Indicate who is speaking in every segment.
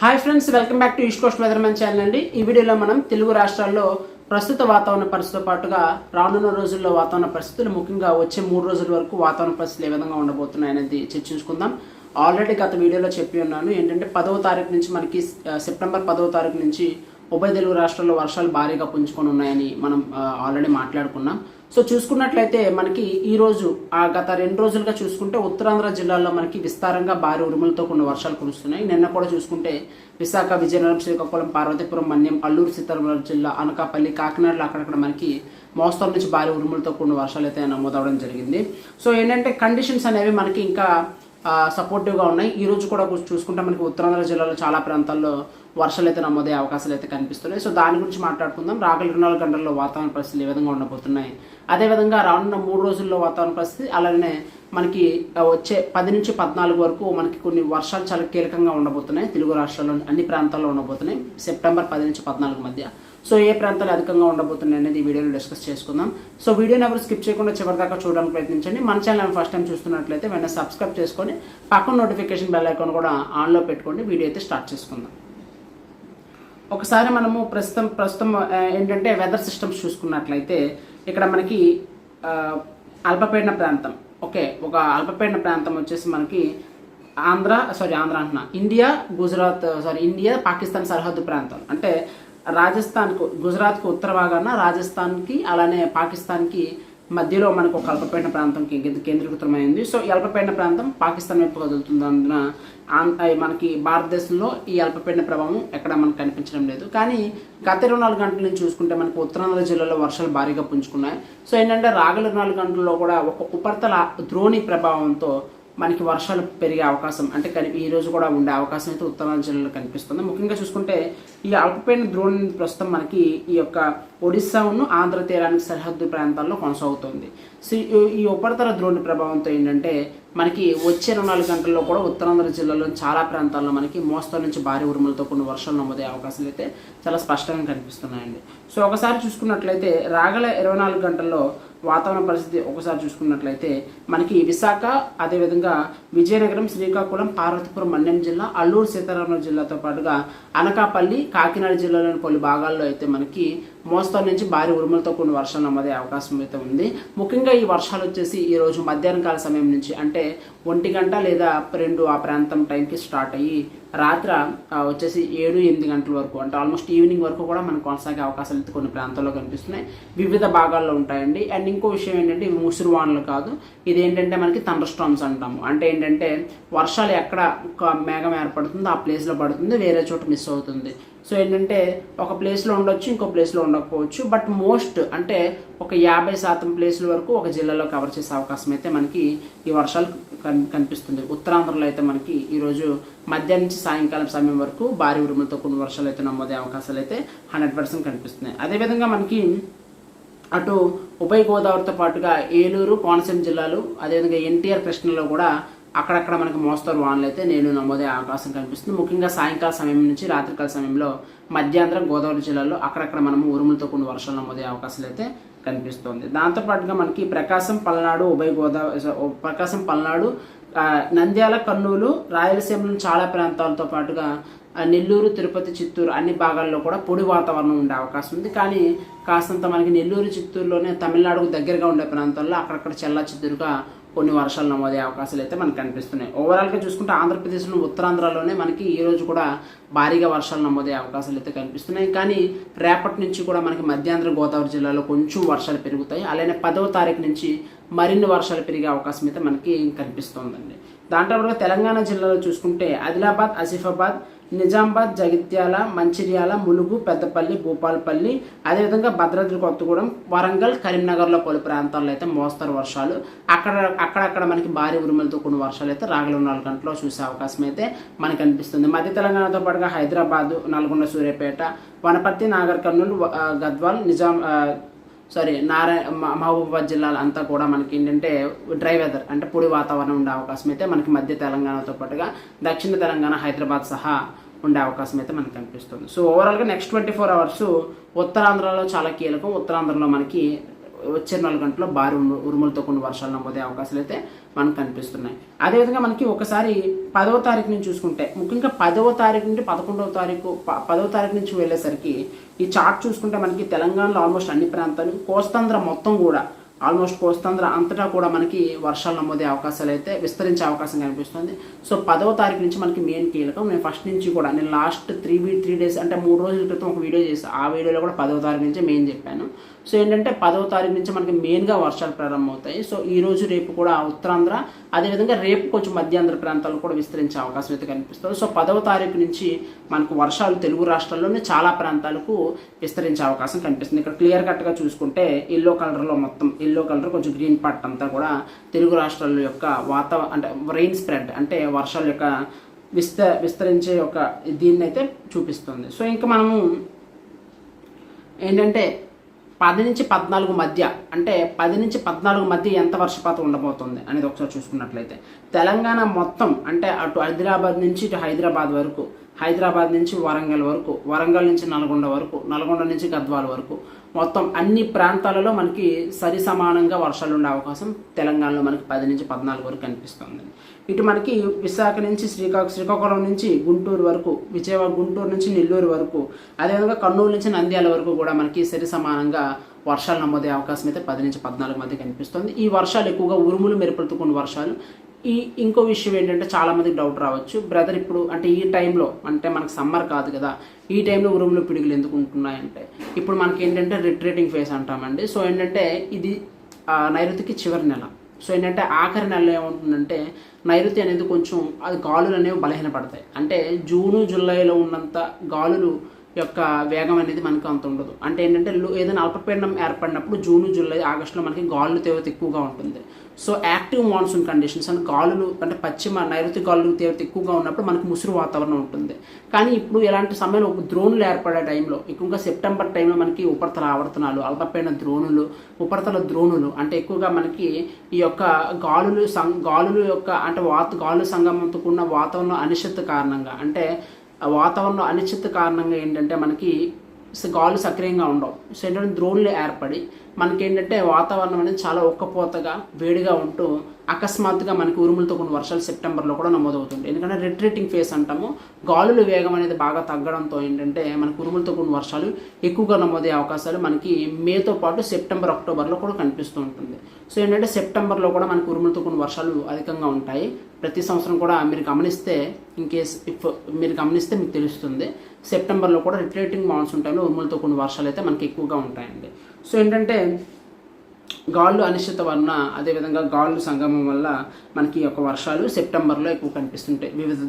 Speaker 1: Hi friends welcome back to east coast weathermen channel అండి. ఈ వీడియోలో మనం తెలుగు రాష్ట్రాల్లో ప్రస్తుత వాతావరణ పరిస్థితితో పాటుగా రానున్న రోజుల్లో వాతావరణ పరిస్థితులు ముఖ్యంగా వచ్చే మూడు రోజుల వరకు వాతావరణ పరిస్థితులు ఏ విధంగా ఉండబోతున్నాయి అనేది చర్చించుకుందాం. ఆల్రెడీ గత వీడియోలో చెప్పి ఉన్నాను. ఏంటంటే పదవ తారీఖు నుంచి మనకి సెప్టెంబర్ పదవ తారీఖు నుంచి ఉభయ తెలుగు రాష్ట్రాల్లో వర్షాలు భారీగా పుంజుకొని ఉన్నాయని మనం ఆల్రెడీ మాట్లాడుకున్నాం. సో చూసుకున్నట్లయితే మనకి ఈ రోజు ఆ గత రెండు రోజులుగా చూసుకుంటే ఉత్తరాంధ్ర జిల్లాల్లో మనకి విస్తారంగా భారీ ఉరుములతో కొన్ని వర్షాలు కురుస్తున్నాయి. నిన్న కూడా చూసుకుంటే విశాఖ విజయనగరం శ్రీకాకుళం పార్వతీపురం మన్యం అల్లూరు సీతారామరాజు జిల్లా అనకాపల్లి కాకినాడలో అక్కడక్కడ మనకి మోస్తరు నుంచి భారీ ఉరుములతో కొన్ని వర్షాలు అయితే నమోదవడం జరిగింది. సో ఏంటంటే కండిషన్స్ అనేవి మనకి ఇంకా సపోర్టివ్గా ఉన్నాయి. ఈ రోజు కూడా చూసుకుంటే మనకి ఉత్తరాంధ్ర జిల్లాలో చాలా ప్రాంతాల్లో వర్షాలు అయితే నమోదే అవకాశాలు అయితే కనిపిస్తున్నాయి. సో దాని గురించి మాట్లాడుకుందాం. రాగల ఇరవై నాలుగు గంటల్లో వాతావరణ పరిస్థితులు ఏ విధంగా ఉండబోతున్నాయి? అదేవిధంగా రానున్న మూడు రోజుల్లో వాతావరణ పరిస్థితి అలానే మనకి వచ్చే పది నుంచి పద్నాలుగు వరకు మనకి కొన్ని వర్షాలు చాలా కీలకంగా ఉండబోతున్నాయి. తెలుగు రాష్ట్రాల్లో అన్ని ప్రాంతాల్లో ఉండబోతున్నాయి. సెప్టెంబర్ పది నుంచి పద్నాలుగు మధ్య. సో ఏ ప్రాంతాలు అధికంగా ఉండబోతున్నాయి అనేది ఈ వీడియోలో డిస్కస్ చేసుకుందాం. సో వీడియోని ఎవరు స్కిప్ చేయకుండా చివరిదాకా చూడడానికి ప్రయత్నించండి. మన ఛానల్ ఫస్ట్ టైం చూస్తున్నట్లయితే వెంటనే సబ్స్క్రైబ్ చేసుకొని పక్కన నోటిఫికేషన్ బెల్ ఐకాన్ కూడా ఆన్లో పెట్టుకోండి. వీడియో అయితే స్టార్ట్ చేసుకుందాం. ఒకసారి మనము ప్రస్తుతం ప్రస్తుతం ఏంటంటే వెదర్ సిస్టమ్స్ చూసుకున్నట్లయితే ఇక్కడ మనకి అల్పపీడన ప్రాంతం ఓకే ఒక అల్పపీడన ప్రాంతం వచ్చేసి మనకి ఆంధ్ర సారీ ఆంధ్ర అంటున్నా India Gujarat sorry India Pakistan సరిహద్దు ప్రాంతం. అంటే రాజస్థాన్కు గుజరాత్కు ఉత్తర భాగాన రాజస్థాన్కి అలానే పాకిస్తాన్కి మధ్యలో మనకు ఒక అల్పపీడన ప్రాంతం కేంద్ర- కేంద్రీకృతమైంది. సో ఈ అల్పపీడన ప్రాంతం పాకిస్తాన్ వైపు కదులుతున్నందున మనకి భారతదేశంలో ఈ అల్పపీడన ప్రభావం ఎక్కడ మనకు కనిపించడం లేదు. కానీ గత ఇరవై నాలుగు గంటల నుంచి చూసుకుంటే మనకు ఉత్తరాంధ్ర జిల్లాలో వర్షాలు భారీగా పుంజుకున్నాయి. సో ఏంటంటే రాగల ఇరవై నాలుగు గంటల్లో కూడా ఒక ఉపరితల ద్రోణి ప్రభావంతో మనకి వర్షాలు పెరిగే అవకాశం అంటే కని ఈ రోజు కూడా ఉండే అవకాశం అయితే ఉత్తరాంధ్ర జిల్లాలో కనిపిస్తుంది. ముఖ్యంగా చూసుకుంటే ఈ అల్పపీడన ద్రోణి ప్రస్తుతం మనకి ఈ యొక్క ఒడిస్సాను ఆంధ్ర తీరానికి సరిహద్దు ప్రాంతాల్లో కొనసాగుతుంది. సో ఈ- ఉపరితల ద్రోణి ప్రభావంతో ఏంటంటే మనకి వచ్చే ఇరవై నాలుగు గంటల్లో కూడా ఉత్తరాంధ్ర జిల్లాలో చాలా ప్రాంతాల్లో మనకి మోస్తరు నుంచి భారీ ఉరుములతో కొన్ని వర్షాలు నమోదయ్యే అవకాశాలు అయితే చాలా స్పష్టంగా కనిపిస్తున్నాయండి. సో ఒకసారి చూసుకున్నట్లయితే రాగల ఇరవై నాలుగు గంటల్లో వాతావరణ పరిస్థితి ఒకసారి చూసుకున్నట్లయితే మనకి విశాఖ అదేవిధంగా విజయనగరం శ్రీకాకుళం పార్వతీపురం మన్యం జిల్లా అల్లూరు సీతారామరావు జిల్లాతో పాటుగా అనకాపల్లి కాకినాడ జిల్లాలోని పలు భాగాల్లో అయితే మనకి మోస్తరు నుంచి భారీ ఉరుములతో కొన్ని వర్షాలు నమ్మదే అవకాశం అయితే ఉంది. ముఖ్యంగా ఈ వర్షాలు వచ్చేసి ఈ రోజు మధ్యాహ్నం కాల సమయం నుంచి అంటే ఒంటి గంట లేదా రెండు ఆ ప్రాంతం టైంకి స్టార్ట్ అయ్యి రాత్రి వచ్చేసి ఏడు ఎనిమిది గంటల వరకు అంటే ఆల్మోస్ట్ ఈవినింగ్ వరకు కూడా మనకు కొనసాగే అవకాశాలు అయితే కొన్ని ప్రాంతాల్లో కనిపిస్తున్నాయి. వివిధ భాగాల్లో ఉంటాయండి. అండ్ ఇంకో విషయం ఏంటంటే ఇవి ముసురు వానలు కాదు. ఇది ఏంటంటే మనకి థండర్ స్టామ్స్ అంటాము. అంటే ఏంటంటే వర్షాలు ఎక్కడ ఒక మేఘం ఏర్పడుతుందో ఆ ప్లేస్లో పడుతుంది. వేరే చోట మిస్ అవుతుంది. సో ఏంటంటే ఒక ప్లేస్లో ఉండొచ్చు ఇంకో ప్లేస్లో ఉండకపోవచ్చు. బట్ మోస్ట్ అంటే ఒక యాభై శాతం ప్లేస్ల వరకు ఒక జిల్లాలో కవర్ చేసే అవకాశం అయితే మనకి ఈ వర్షాలు కన్ కనిపిస్తుంది. ఉత్తరాంధ్రలో అయితే మనకి ఈరోజు మధ్యాహ్నం నుంచి సాయంకాలం సమయం వరకు భారీ ఉరుములతో కొన్ని వర్షాలు అయితే నమోదే అవకాశాలు అయితే హండ్రెడ్ పర్సెంట్ కనిపిస్తున్నాయి. అదేవిధంగా మనకి అటు ఉభయ గోదావరితో పాటుగా ఏలూరు కోనసీమ జిల్లాలు అదేవిధంగా ఎన్టీఆర్ కృష్ణలో కూడా అక్కడక్కడ మనకి మోస్తరు వానలు అయితే నేను నమోదే అవకాశం కనిపిస్తుంది. ముఖ్యంగా సాయంకాల సమయం నుంచి రాత్రికాల సమయంలో మధ్యాంధ్ర గోదావరి జిల్లాలో అక్కడక్కడ మనము ఉరుములతో కొన్ని వర్షాలు నమోదే అవకాశాలు అయితే కనిపిస్తుంది. దాంతోపాటుగా మనకి ప్రకాశం పల్నాడు ఉభయ గోదావరి ప్రకాశం పల్నాడు నంద్యాల కర్నూలు రాయలసీమలోని చాలా ప్రాంతాలతో పాటుగా నెల్లూరు తిరుపతి చిత్తూరు అన్ని భాగాల్లో కూడా పొడి వాతావరణం ఉండే అవకాశం ఉంది. కానీ కాస్తంత మనకి నెల్లూరు చిత్తూరులోనే తమిళనాడుకు దగ్గరగా ఉండే ప్రాంతాల్లో అక్కడక్కడ చెల్లా చిత్తూరుగా కొన్ని వర్షాలు నమోదయ్యే అవకాశాలు అయితే మనకు కనిపిస్తున్నాయి. ఓవరాల్గా చూసుకుంటే ఆంధ్రప్రదేశ్లో ఉత్తరాంధ్రలోనే మనకి ఈరోజు కూడా భారీగా వర్షాలు నమోదయ్యే అవకాశాలు అయితే కనిపిస్తున్నాయి. కానీ రేపటి నుంచి కూడా మనకి మధ్యాంధ్ర గోదావరి జిల్లాలో కొంచెం వర్షాలు పెరుగుతాయి. అలానే పదవ తారీఖు నుంచి మరిన్ని వర్షాలు పెరిగే అవకాశం అయితే మనకి కనిపిస్తోందండి. దాంట్లో తెలంగాణ జిల్లాలో చూసుకుంటే ఆదిలాబాద్ ఆసిఫాబాద్ నిజామాబాద్ జగిత్యాల మంచిర్యాల ములుగు పెద్దపల్లి భూపాలపల్లి అదేవిధంగా భద్రాద్రి కొత్తగూడెం వరంగల్ కరీంనగర్లో పలు ప్రాంతాల్లో అయితే మోస్తరు వర్షాలు. అక్కడ అక్కడక్కడ మనకి భారీ ఉరుములతో కొన్ని వర్షాలు అయితే రాగల నాలుగు గంటల్లో చూసే అవకాశం అయితే మనకు అనిపిస్తుంది. మధ్య తెలంగాణతో పాటుగా హైదరాబాదు నల్గొండ సూర్యాపేట వనపర్తి నాగర్ కర్నూలు గద్వాల్ నిజాం సారీ నారాయణ మ- మహబూబాబాద్ జిల్లాలు అంతా కూడా మనకి ఏంటంటే డ్రై వెదర్ అంటే పొడి వాతావరణం ఉండే అవకాశం అయితే మనకి మధ్య తెలంగాణతో పాటుగా దక్షిణ తెలంగాణ హైదరాబాద్ సహా ఉండే అవకాశం అయితే మనకు కనిపిస్తుంది. సో ఓవరాల్గా నెక్స్ట్ ట్వంటీ ఫోర్ అవర్స్ ఉత్తరాంధ్రలో చాలా కీలకం. ఉత్తరాంధ్రలో మనకి వచ్చే నాలుగు గంటల్లో భారీ ఉరుములతో కొన్ని వర్షాలు నమోదే అవకాశాలు అయితే మనకు కనిపిస్తున్నాయి. అదేవిధంగా మనకి ఒకసారి పదవ తారీఖు నుంచి చూసుకుంటే ముఖ్యంగా పదవ తారీఖు నుండి పదకొండవ తారీఖు ప- పదవ తారీఖు నుంచి వెళ్ళేసరికి ఈ చార్ట్ చూసుకుంటే మనకి తెలంగాణలో ఆల్మోస్ట్ అన్ని ప్రాంతాలు కోస్తాంధ్ర మొత్తం కూడా ఆల్మోస్ట్ కోస్తాంధ్ర అంతటా కూడా మనకి వర్షాలు నమోదే అవకాశాలు అయితే విస్తరించే అవకాశం కనిపిస్తుంది. సో పదవ తారీఖు నుంచి మనకి మెయిన్ కీలకం. నేను ఫస్ట్ నుంచి కూడా నేను last three we three days అంటే మూడు రోజుల క్రితం ఒక వీడియో చేశాను ఆ వీడియోలో కూడా పదవ తారీఖు నుంచి మెయిన్ చెప్పాను. సో ఏంటంటే పదవ తారీఖు నుంచి మనకి మెయిన్గా వర్షాలు ప్రారంభమవుతాయి. సో ఈ రోజు రేపు కూడా ఉత్తరాంధ్ర అదేవిధంగా రేపు కొంచెం మధ్యాంధ్ర ప్రాంతాలు కూడా విస్తరించే అవకాశం అయితే కనిపిస్తుంది. సో పదవ తారీఖు నుంచి మనకు వర్షాలు తెలుగు రాష్ట్రాల్లోనే చాలా ప్రాంతాలకు విస్తరించే అవకాశం కనిపిస్తుంది. ఇక్కడ క్లియర్ కట్గా చూసుకుంటే ఎల్లో కలర్లో మొత్తం ఎల్లో కలర్ కొంచెం గ్రీన్ పార్ట్ అంతా కూడా తెలుగు రాష్ట్రాల యొక్క వాతావరణ అంటే రెయిన్ స్ప్రెడ్ అంటే వర్షాల యొక్క విస్త విస్తరించే ఒక దీన్ని అయితే చూపిస్తుంది. సో ఇంకా మనము ఏంటంటే పది నుంచి పద్నాలుగు మధ్య అంటే పది నుంచి పద్నాలుగు మధ్య ఎంత వర్షపాతం ఉండబోతుంది అనేది ఒకసారి చూసుకున్నట్లయితే తెలంగాణ మొత్తం అంటే అటు హైదరాబాద్ నుంచి ఇటు హైదరాబాద్ వరకు హైదరాబాద్ నుంచి వరంగల్ వరకు వరంగల్ నుంచి నల్గొండ వరకు నల్గొండ నుంచి గద్వాల వరకు. మొత్తం అన్ని ప్రాంతాలలో మనకి సరి సమానంగా వర్షాలు ఉండే అవకాశం తెలంగాణలో మనకి పది నుంచి పద్నాలుగు వరకు కనిపిస్తుంది. ఇటు మనకి విశాఖ నుంచి శ్రీకాకుళం శ్రీకాకుళం నుంచి గుంటూరు వరకు విజయవాడ గుంటూరు నుంచి నెల్లూరు వరకు అదేవిధంగా కర్నూలు నుంచి నంద్యాల వరకు కూడా మనకి సరి సమానంగా వర్షాలు నమోదే అవకాశం అయితే పది నుంచి పద్నాలుగు మధ్య కనిపిస్తుంది. ఈ వర్షాలు ఎక్కువగా ఉరుములు మెరుపులతో వర్షాలు ఈ ఇంకో విషయం ఏంటంటే చాలామందికి డౌట్ రావచ్చు. బ్రదర్ ఇప్పుడు అంటే ఈ టైంలో అంటే మనకు సమ్మర్ కాదు కదా ఈ టైంలో ఉరుములు పిడుగులు ఎందుకు ఉంటున్నాయంటే ఇప్పుడు మనకి ఏంటంటే రిట్రేటింగ్ ఫేస్ అంటామండి. సో ఏంటంటే ఇది నైరుతికి చివరి నెల. సో ఏంటంటే ఆఖరి నెలలో ఏముంటుందంటే నైరుతి అనేది కొంచెం అది గాలులు అనేవి బలహీనపడతాయి. అంటే జూను జూలైలో ఉన్నంత గాలులు యొక్క వేగం అనేది మనకు అంత ఉండదు. అంటే ఏంటంటే లో- ఏదైనా అల్పపీడనం ఏర్పడినప్పుడు జూన్ జూలై ఆగస్టులో మనకి గాలులు తీవ్రత ఎక్కువగా ఉంటుంది. సో యాక్టివ్ మాన్సూన్ కండిషన్స్ అంటే గాలులు అంటే పశ్చిమ నైరుతి గాలులు తీవ్రత ఎక్కువగా ఉన్నప్పుడు మనకి ముసురు వాతావరణం ఉంటుంది. కానీ ఇప్పుడు ఇలాంటి సమయంలో ద్రోణులు ఏర్పడే టైంలో ఎక్కువగా సెప్టెంబర్ టైంలో మనకి ఉపరితల ఆవర్తనాలు అల్పపీడన ద్రోణులు ఉపరితల ద్రోణులు అంటే ఎక్కువగా మనకి ఈ యొక్క గాలులు సం గాలులు యొక్క అంటే వాత గాలుల సంగమంతో కూడిన వాతావరణ అనిశ్చిత కారణంగా అంటే వాతావరణం అనిశ్చిత కారణంగా ఏంటంటే మనకి గాలు సక్రియంగా ఉండవు. సో ఏంటంటే ద్రోణులు ఏర్పడి మనకి ఏంటంటే వాతావరణం అనేది చాలా ఒక్కపోతగా వేడిగా ఉంటూ అకస్మాత్తుగా మనకి ఉరుములతో కొన్ని వర్షాలు సెప్టెంబర్లో కూడా నమోదవుతుంది ఎందుకంటే రిట్రేటింగ్ ఫేస్ అంటాము. గాలుల వేగం అనేది బాగా తగ్గడంతో ఏంటంటే మనకు ఉరుములతో కొన్ని వర్షాలు ఎక్కువగా నమోదయ్యే అవకాశాలు మనకి మేతో పాటు సెప్టెంబర్ అక్టోబర్లో కూడా కనిపిస్తూ ఉంటుంది. సో ఏంటంటే సెప్టెంబర్లో కూడా మనకు ఉరుములతో కొన్ని వర్షాలు అధికంగా ఉంటాయి. ప్రతి సంవత్సరం కూడా మీరు గమనిస్తే ఇన్ కేస్ ఇఫ్ మీరు గమనిస్తే మీకు తెలుస్తుంది. సెప్టెంబర్లో కూడా రిట్రేటింగ్ మాన్సూన్ టైంలో ఉరుములతో కొన్ని వర్షాలు అయితే మనకి ఎక్కువగా ఉంటాయండి. సో ఏంటంటే గాళ్ళు అనిశ్చిత వలన అదేవిధంగా గాళ్ళు సంగమం వల్ల మనకి యొక్క వర్షాలు సెప్టెంబర్లో ఎక్కువ కనిపిస్తుంటాయి. వివిధ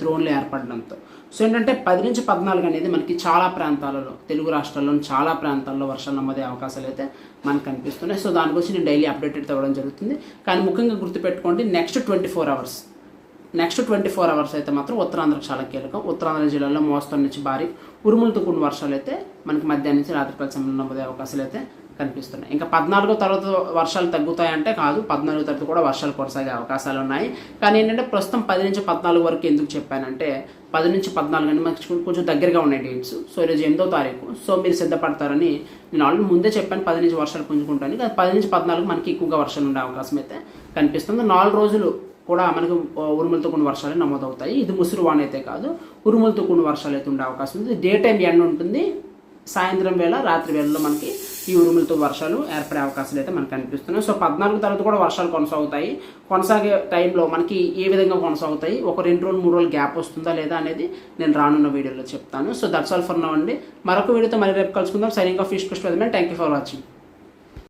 Speaker 1: ద్రోణులు ఏర్పడడంతో. సో ఏంటంటే పది నుంచి పద్నాలుగు అనేది మనకి చాలా ప్రాంతాలలో తెలుగు రాష్ట్రాల్లోని చాలా ప్రాంతాల్లో వర్షాలు నమ్మదే అవకాశాలు అయితే మనకు కనిపిస్తున్నాయి. సో దాని గురించి నేను డైలీ అప్డేటెడ్ అవ్వడం జరుగుతుంది. కానీ ముఖ్యంగా గుర్తుపెట్టుకోండి next twenty four hours. Next twenty four hours అయితే మాత్రం ఉత్తరాంధ్రకు చాలా కీలకం. ఉత్తరాంధ్ర జిల్లాలో మోస్తరు నుంచి భారీ ఉరుములతో కూడిన వర్షాలు అయితే మనకి మధ్యాహ్నం నుంచి రాత్రికాల సమయంలో నమోదే అవకాశాలు అయితే కనిపిస్తున్నాయి. ఇంకా పద్నాలుగో తర్వాత వర్షాలు తగ్గుతాయంటే కాదు పద్నాలుగో తర్వాత కూడా వర్షాలు కొనసాగే అవకాశాలు ఉన్నాయి. కానీ ఏంటంటే ప్రస్తుతం పది నుంచి పద్నాలుగు వరకు ఎందుకు చెప్పానంటే పది నుంచి పద్నాలుగు అని మనకి కొంచెం- దగ్గరగా ఉన్నాయి డేట్స్ సో ఈరోజు ఎనిమిదో తారీఖు. సో మీరు సిద్ధపడతారని నేను ఆల్రెడీ ముందే చెప్పాను పది నుంచి వర్షాలు పుంజుకుంటాను కానీ పది నుంచి పద్నాలుగు మనకి ఎక్కువగా వర్షాలు ఉండే అవకాశం అయితే కనిపిస్తుంది. నాలుగు రోజులు కూడా మనకు ఉరుములతో కొన్ని వర్షాలు నమోదవుతాయి. ఇది ముసురు వాన అయితే కాదు ఉరుములతో కొన్ని వర్షాలు అయితే ఉండే అవకాశం ఉంది. డే టైం ఎండ్ ఉంటుంది సాయంత్రం వేళ రాత్రి వేళలో మనకి ఈ ఉరుములతో వర్షాలు ఏర్పడే అవకాశాలు అయితే మనకు కనిపిస్తున్నాయి. సో పద్నాలుగు తర్వాత కూడా వర్షాలు కొనసాగుతాయి. కొనసాగే టైంలో మనకి ఏ విధంగా కొనసాగుతాయి? ఒక రెండు రోజులు మూడు రోజులు గ్యాప్ వస్తుందా లేదా అనేది నేను రానున్న వీడియోలో చెప్తాను. So that's all for now అండి. మరొక వీడియోతో మళ్ళీ రేపు కలుసుకుందాం signing off fish Krishna thank you for watching